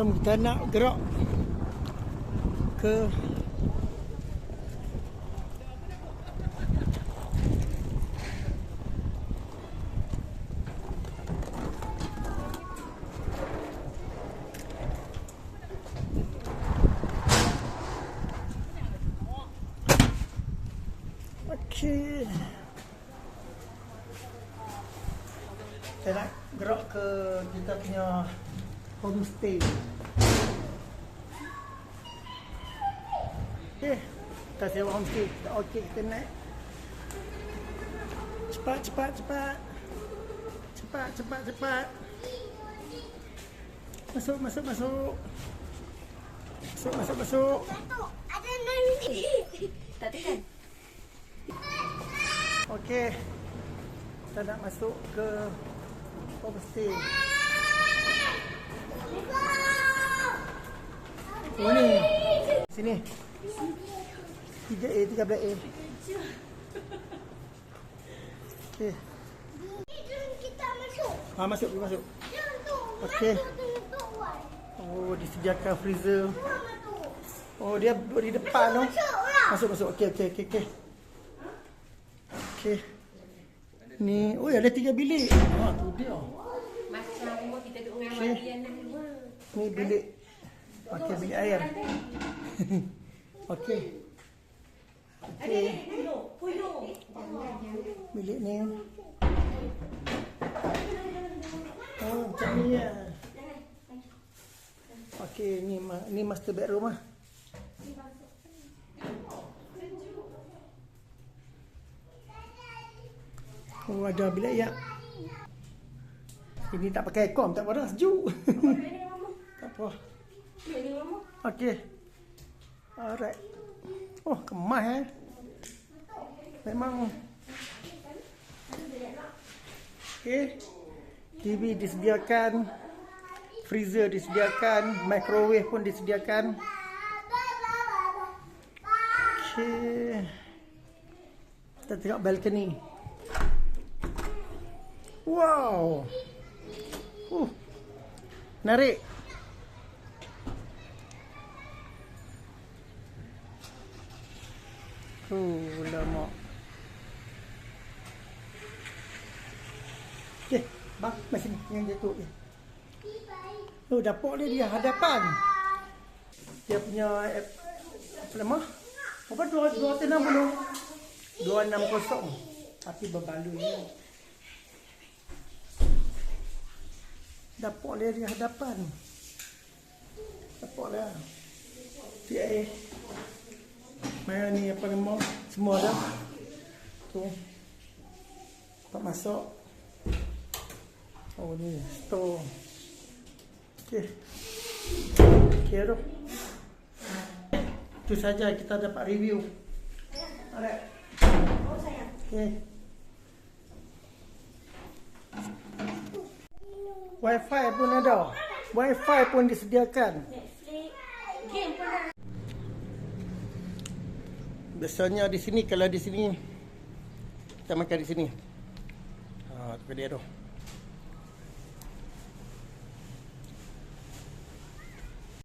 Jom kita nak gerak ke Okey. Kita nak gerak ke kita punya homestay. Okey. Kita sewa homestay. Okey kita naik. Cepat cepat cepat. Cepat cepat cepat. Masuk masuk masuk. Masuk masuk masuk. Satu, ada nari. Tak kan? Okey. Kita nak masuk ke homestay. Oh ni. Sini. 3A, 13A. Okey. Jom kita masuk. Ha masuk, pergi masuk. Okey. Oh, disediakan freezer. Oh, dia di depan tu. Masuk. Masuk. Okey, okey, okey, okey. Okey. Ni, oh ada tiga bilik. Ha, tu dia. Macam rumah kita duduk dengan Okey. dua. Ni bilik. Okey, bilik air. Okey. Okey. Puyuh. Bilik ni. Oh, macam ni ya. Okey, ni ni master bedroom ah. Oh, ada bilik ya. Ini tak pakai aircon, tak apa dah, sejuk. tak apa. Okey. Alright. Oh, kemas eh. Memang. Okey. TV disediakan. Freezer disediakan. Microwave pun disediakan. Okey. Kita tengok balcony. Wow. Uh. Narik. Oh, lama. Okey, bang, mai sini yang jatuh ni. Oh, dapur dia di hadapan. Dia punya eh, apa nama? Apa dua dua enam puluh? Dua enam kosong. Tapi berbaloi ni. Dapur dia di hadapan. Dapur dia. PA. Mana ni apa nama? Semua dah. Tu. Tempat masuk. Oh ni store. Okey. Okey tu. Itu saja kita dapat review. Alright. Okey. Wifi pun ada. Wifi pun disediakan. Netflix. Game pun dah. Biasanya di sini kalau di sini kita makan di sini. Ha, tu dia tu.